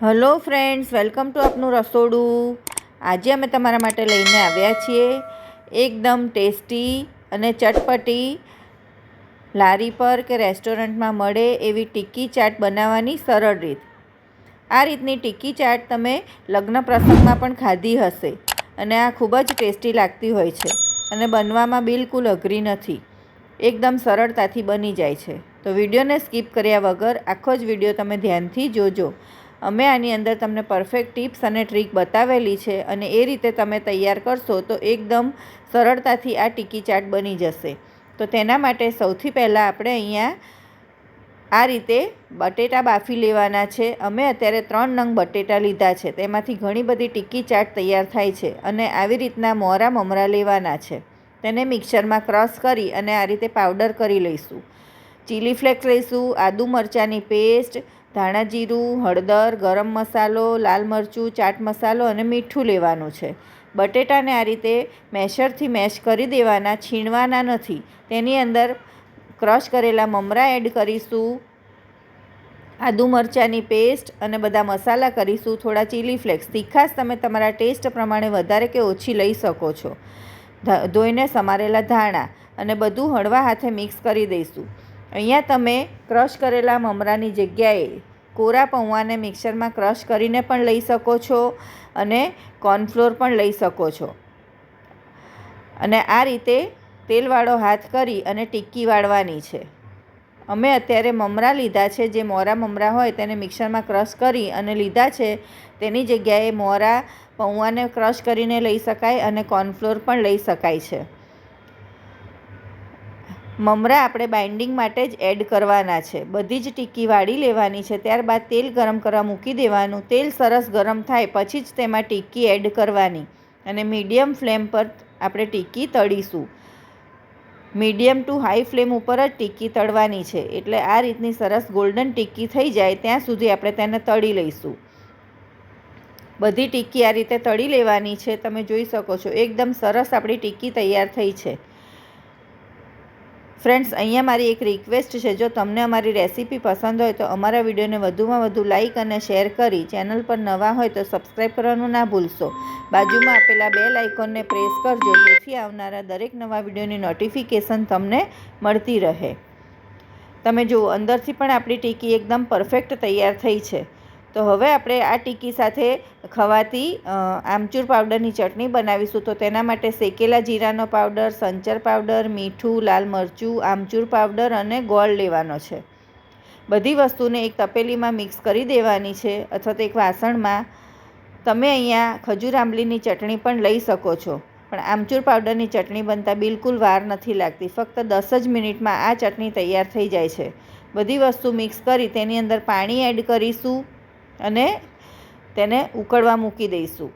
Hello friends, welcome to આપનું રસોડું. આજે અમે તમારા માટે લઈને આવ્યા છીએ એકદમ ટેસ્ટી અને ચટપટી લારી પર કે રેસ્ટોરન્ટમાં મળે એવી ટિક્કી ચાટ બનાવવાની સરળ રીત. આ રીતની ટિક્કી ચાટ તમે લગ્ન પ્રસંગમાં પણ ખાધી હશે અને આ ખૂબ જ ટેસ્ટી લાગતી હોય છે અને બનવામાં બિલકુલ અઘરી નથી. એકદમ સરળતાથી બની જાય છે. તો વિડીયોને સ્કીપ કર્યા વગર આખો જ વીડિયો તમે ધ્યાનથી જોજો. અમે આની અંદર તમને પરફેક્ટ ટિપ્સ અને ટ્રીક બતાવેલી છે અને એ રીતે તમે તૈયાર કરશો તો એકદમ સરળતાથી આ ટીકી ચાટ બની જશે. તો તેના માટે સૌથી પહેલાં આપણે અહીંયા આ રીતે બટેટા બાફી લેવાના છે. અમે અત્યારે ત્રણ નંગ બટેટા લીધા છે. તેમાંથી ઘણી બધી ટીકી ચાટ તૈયાર થાય છે અને આવી રીતના મોરા મમરા લેવાના છે. તેને મિક્સરમાં ક્રશ કરી અને આ રીતે પાવડર કરી લઈશું. ચીલી ફ્લેક્સ લઈશું, આદુ મરચાંની પેસ્ટ ધાણા જીરું, હળદર, ગરમ મસાલો, લાલ મરચું, ચાટ મસાલો અને મીઠું લેવાનું છે. બટેટાને આ રીતે મેશરથી મેશ કરી દેવાના, છીણવાના નથી. તેની અંદર ક્રશ કરેલા મમરા એડ કરીશું. આદુ મરચાંની પેસ્ટ અને બધા મસાલા કરીશું. થોડા ચીલી ફ્લેક્સ તીખાશ તમે તમારા ટેસ્ટ પ્રમાણે વધારે કે ઓછી લઈ શકો છો. ધોઈને સમારેલા ધાણા અને બધું હળવા હાથે મિક્સ કરી દઈશું. અહીંયા તમે ક્રશ કરેલા મમરાની જગ્યાએ કોરા પૌવાને મિક્સરમાં ક્રશ કરીને પણ લઈ શકો છો અને કોર્નફ્લોર પણ લઈ શકો છો. અને આ રીતે તેલવાળો હાથ કરી અને ટિક્કી વાળવાની છે. અમે અત્યારે મમરા લીધા છે, જે મોરા મમરા હોય તેને મિક્સરમાં ક્રશ કરી અને લીધા છે, તેની જગ્યાએ મોરા પૌવાને ક્રશ કરીને લઈ શકાય અને કોર્નફ્લોર પણ લઈ શકાય છે. મમરા આપણે બાઇન્ડિંગ માટે જ એડ કરવાના છે. બધી જ ટીકી વાળી લેવાની છે. ત્યારબાદ તેલ ગરમ કરવા મૂકી દેવાનું. તેલ સરસ ગરમ થાય પછી જ તેમાં ટીકી એડ કરવાની. અને મીડિયમ ફ્લેમ પર આપણે ટીકી તળીશું. મીડિયમ ટુ હાઈ ફ્લેમ ઉપર જ ટીકી તળવાની છે. એટલે આ રીતની સરસ ગોલ્ડન ટીકી થઈ જાય ત્યાં સુધી આપણે તેને તળી લઈશું. બધી ટીકી આ રીતે તળી લેવાની છે. તમે જોઈ શકો છો. એકદમ સરસ આપણી ટીકી તૈયાર થઈ છે. ફ્રેન્ડ્સ અહીંયા મારી એક રિક્વેસ્ટ છે. જો તમને અમારી રેસીપી પસંદ હોય તો અમારા વિડીયોને વધુમાં વધુ લાઇક અને શેર કરી ચેનલ પર નવા હોય તો સબસ્ક્રાઈબ કરવાનું ના ભૂલશો. બાજુમાં આપેલા બે લાઇકોનને પ્રેસ કરજો, જેથી આવનારા દરેક નવા વિડીયોની નોટિફિકેશન તમને મળતી રહે. તમે જુઓ, અંદરથી પણ આપણી ટીકી એકદમ પરફેક્ટ તૈયાર થઈ છે. તો હવે આપણે આ ટીકી સાથે ખવાતી આમચૂર પાવડરની ચટણી બનાવીશું. તો તેના માટે શેકેલા જીરાનો પાવડર, સંચર પાવડર, મીઠું, લાલ મરચું, આમચૂર પાવડર અને ગોળ લેવાનો છે. બધી વસ્તુને એક તપેલીમાં મિક્સ કરી દેવાની છે અથવા તો એક વાસણમાં. તમે અહીંયા ખજૂર આંબલીની ચટણી પણ લઈ શકો છો. પણ આમચૂર પાવડરની ચટણી બનતા બિલકુલ વાર નથી લાગતી. ફક્ત દસ જ મિનિટમાં આ ચટણી તૈયાર થઈ જાય છે. બધી વસ્તુ મિક્સ કરી તેની અંદર પાણી એડ કરીશું. અને તેને ઉકળવા મૂકી દઈશું.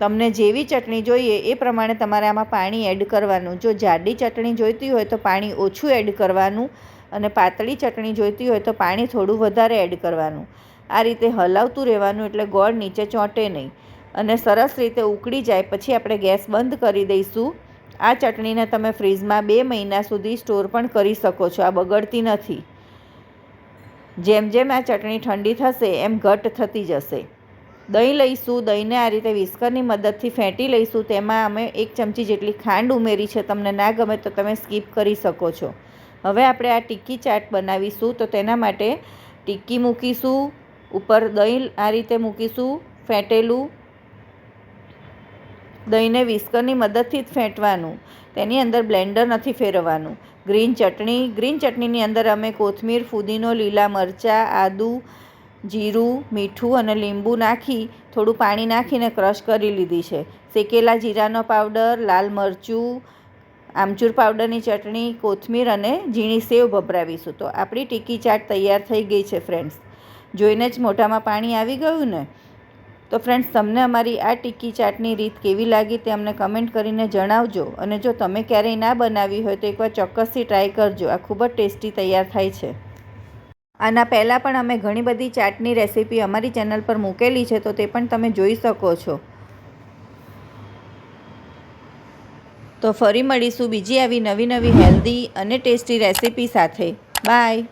તમને જેવી ચટણી જોઈએ એ પ્રમાણે તમારે આમાં પાણી એડ કરવાનું. જો જાડી ચટણી જોઈતી હોય તો પાણી ઓછું એડ કરવાનું અને પાતળી ચટણી જોઈતી હોય તો પાણી થોડું વધારે એડ કરવાનું. આ રીતે હલાવતું રહેવાનું એટલે ગોળ નીચે ચોંટે નહીં. અને સરસ રીતે ઉકળી જાય પછી આપણે ગેસ બંધ કરી દઈશું. આ ચટણીને તમે ફ્રીજમાં બે મહિના સુધી સ્ટોર પણ કરી શકો છો. આ બગડતી નથી. જેમ જેમ આ ચટણી ઠંડી થશે, એમ ઘટ થતી જશે. દહીં લઈશું, દહીંને આ રીતે વિસ્કરની મદદથી ફેંટી લઈશું. તેમાં અમે એક ચમચી જેટલી ખાંડ ઉમેરી છે. તમને ના ગમે તો તમે સ્કીપ કરી શકો છો. હવે આપણે આ ટિક્કી ચાટ બનાવીશું. તો તેના માટે ટિક્કી મૂકીશું, ઉપર દહીં આ રીતે મૂકીશું, ફેંટેલું. દહીંને વિસ્કરની મદદથી જ ફેંટવાનું. તેની અંદર બ્લેન્ડર નથી ફેરવવાનું. ગ્રીન ચટણી. ગ્રીન ચટણીની અંદર અમે કોથમીર, ફુદીનો, લીલા મરચાં, આદું, જીરું, મીઠું અને લીંબુ નાખી થોડું પાણી નાખીને ક્રશ કરી લીધી છે. શેકેલા જીરાનો પાવડર, લાલ મરચું, આમચૂર પાવડરની ચટણી, કોથમીર અને ઝીણી સેવ ભભરાવીશું. તો આપણી ટીકી ચાટ તૈયાર થઈ ગઈ છે ફ્રેન્ડ્સ જોઈને જ મોઢામાં પાણી આવી ગયું ને? તો ફ્રેન્ડ્સ તમને અમારી આ ટિક્કી ચાટની રીત કેવી લાગી તે અમને કમેન્ટ કરીને જણાવજો. અને જો તમે ક્યારેય ના બનાવી હોય તો એકવાર ચોક્કસથી ટ્રાય કરજો. આ ખૂબ જ ટેસ્ટી તૈયાર થાય છે. આના પહેલાં પણ અમે ઘણી બધી ચાટની રેસીપી અમારી ચેનલ પર મૂકેલી છે તો તે પણ તમે જોઈ શકો છો. તો ફરી મળીશું બીજી આવી નવી નવી હેલ્ધી અને ટેસ્ટી રેસીપી સાથે. બાય